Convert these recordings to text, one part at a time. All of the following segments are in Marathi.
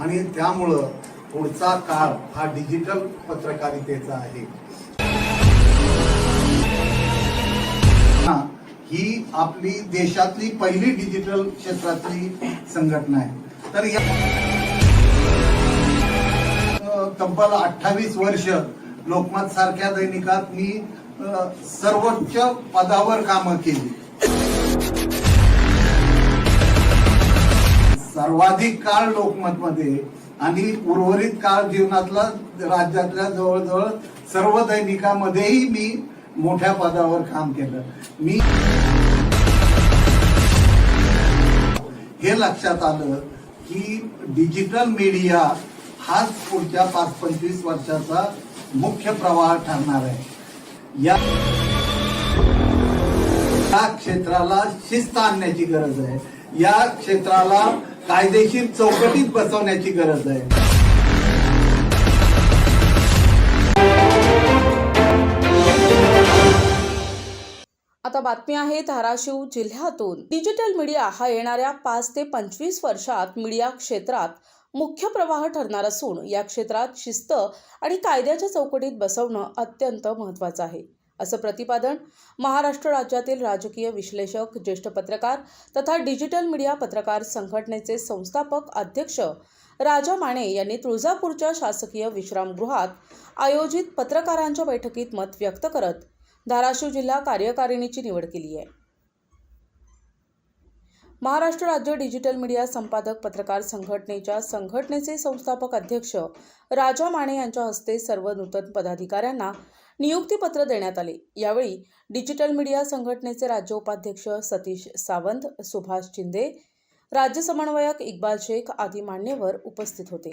आणि त्यामुळं पुढचा काळ हा डिजिटल पत्रकारितेचा आहे. हा, ही आपली देशातली पहिली डिजिटल क्षेत्रातली संघटना आहे. तर या तब्बल अठ्ठावीस वर्ष लोकमत सारख्या दैनिकात मी सर्वोच्च पदावर कामं केली. सर्वाधिक काळ लोकमतमध्ये आणि उर्वरित काळ जीवनातला राज्यातल्या जवळजवळ सर्व दैनिकामध्येही मी मोठ्या पदावर काम केलं. मी हे लक्षात आलं की डिजिटल मीडिया हाच पुढच्या पाच पंचवीस वर्षाचा मुख्य प्रवाह ठरणार आहे. या क्षेत्राला शिस्त आणण्याची गरज आहे. या क्षेत्राला कायदेशीर चौकटीत बसवण्याची गरज आहे. आता बातमी आहे धाराशिव जिल्ह्यातून. डिजिटल मीडिया हा येणाऱ्या पाच ते पंचवीस वर्षात मीडिया क्षेत्रात मुख्य प्रवाह ठरणार असून या क्षेत्रात शिस्त आणि कायद्याच्या चौकटीत बसवणं अत्यंत महत्वाचं आहे. असं प्रतिपादन महाराष्ट्र राज्यातील राजकीय विश्लेषक ज्येष्ठ पत्रकार तथा डिजिटल मीडिया पत्रकार संघटनेचे संस्थापक अध्यक्ष राजा माने यांनी तुळजापूरच्या शासकीय विश्रामगृहात आयोजित पत्रकारांच्या बैठकीत मत व्यक्त करत धाराशिव जिल्हा कार्यकारिणीची निवड केली आहे. महाराष्ट्र राज्य डिजिटल मीडिया संपादक पत्रकार संघटनेच्या संघटनेचे संस्थापक अध्यक्ष राजा माने यांच्या हस्ते सर्व नूतन पदाधिकाऱ्यांना नियुक्तीपत्र देण्यात आले. यावेळी डिजिटल मीडिया संघटनेचे राज्य उपाध्यक्ष सतीश सावंत सुभाष शिंदे राज्य समन्वयक इक्बाल शेख आदी मान्यवर उपस्थित होते.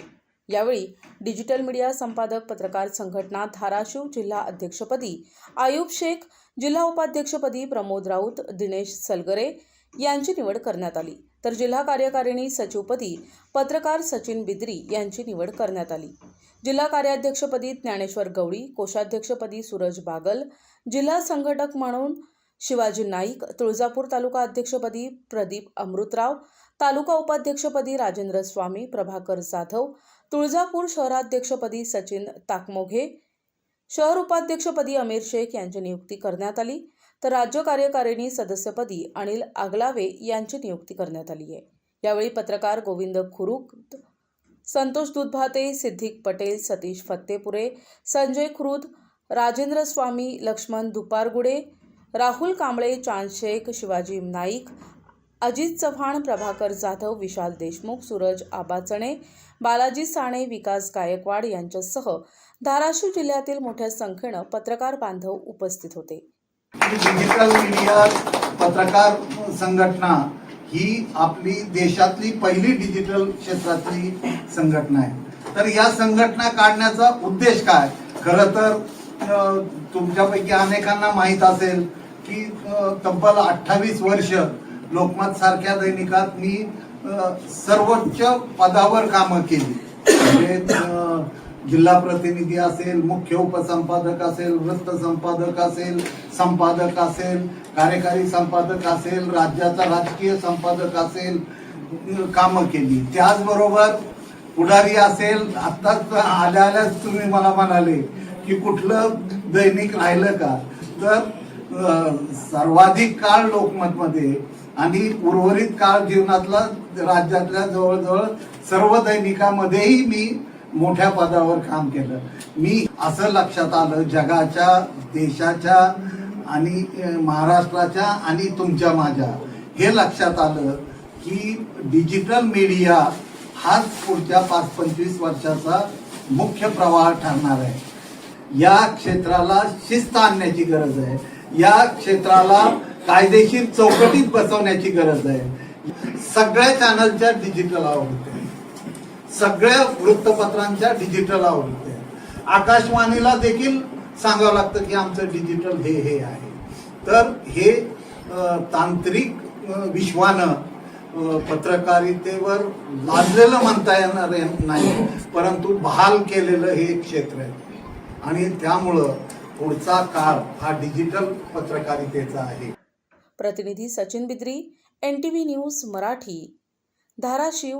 यावेळी डिजिटल मीडिया संपादक पत्रकार संघटना धाराशिव जिल्हा अध्यक्षपदी आयुब शेख जिल्हा उपाध्यक्षपदी प्रमोद राऊत दिनेश सलगरे यांची निवड करण्यात आली. तर जिल्हा कार्यकारिणी सचिवपदी पत्रकार सचिन बिद्री यांची निवड करण्यात आली. जिल्हा कार्याध्यक्षपदी ज्ञानेश्वर गवळी कोषाध्यक्षपदी सूरज बागल जिल्हा संघटक म्हणून शिवाजी नाईक तुळजापूर तालुका अध्यक्षपदी प्रदीप अमृतराव तालुका उपाध्यक्षपदी राजेंद्र स्वामी प्रभाकर जाधव तुळजापूर शहराध्यक्षपदी सचिन ताकमोघे शहर उपाध्यक्षपदी अमीर शेख यांची नियुक्ती करण्यात आली. तर राज्य कार्यकारिणी सदस्यपदी अनिल आगलावे यांची नियुक्ती करण्यात आली आहे. यावेळी पत्रकार गोविंद खुरुक संतोष दुधभाते सिद्धिक पटेल सतीश फत्तेपुरे संजय खुरुद राजेंद्र स्वामी लक्ष्मण दुपारगुडे राहुल कांबळे चांदशेख शिवाजी नाईक अजित चव्हाण प्रभाकर जाधव विशाल देशमुख सूरज आबाचणे बालाजी साणे विकास गायकवाड यांच्यासह धाराशिव जिल्ह्यातील मोठ्या संख्येनं पत्रकार बांधव उपस्थित होते. डिजिटल मीडिया पत्रकार संघटना ही आपली देशातली पहिली डिजिटल क्षेत्रातली संघटना आहे. तर या संघटना काढण्याचा उद्देश काय? खरं तर तुमच्यापैकी अनेकांना माहीत असेल की तब्बल अठ्ठावीस वर्ष लोकमत सारख्या दैनिकात मी सर्वोच्च पदावर कामं केली. म्हणजे जिल्हा प्रतिनिधी असेल मुख्य उपसंपादक असेल वृत्त संपादक असेल संपादक असेल कार्यकारी संपादक असेल राज्याचा राजकीय संपादक असेल कामं केली. त्याचबरोबर पुढारी असेल आत्ताच आल्या आल्याच तुम्ही मला म्हणाले की कुठलं दैनिक राहिलं का? तर सर्वाधिक काळ लोकमतमध्ये आणि उर्वरित काळ जीवनातला राज्यातल्या जवळजवळ सर्व दैनिकामध्येही मी मोठ्या पदावर काम केलं. मी असं लक्षात आलं जगाच्या देशाच्या आणि महाराष्ट्राच्या आणि तुमच्या माझ्या. हे लक्षात आलं की डिजिटल मीडिया हाच पुढच्या पाच पंचवीस वर्षाचा मुख्य प्रवाह ठरणार आहे. या क्षेत्राला शिस्त आणण्याची गरज आहे. या क्षेत्राला कायदेशीर चौकटीत बसवण्याची गरज आहे. सगळ्या चॅनलच्या डिजिटल आवडते सगळ्या वृत्तपत्रांच्या डिजिटल आवडते आकाशवाणीला देखील सांगावं लागतं की आमचं डिजिटल हे हे आहे. तर हे तांत्रिक विश्वानं पत्रकारितेवर लादलेलं म्हणता येणार नाही. परंतु बहाल केलेलं हे एक क्षेत्र आहे. आणि त्यामुळं पुढचा काळ हा डिजिटल पत्रकारितेचा आहे. प्रतिनिधी Sachin Bidri N T V news Marathi. Dharashiv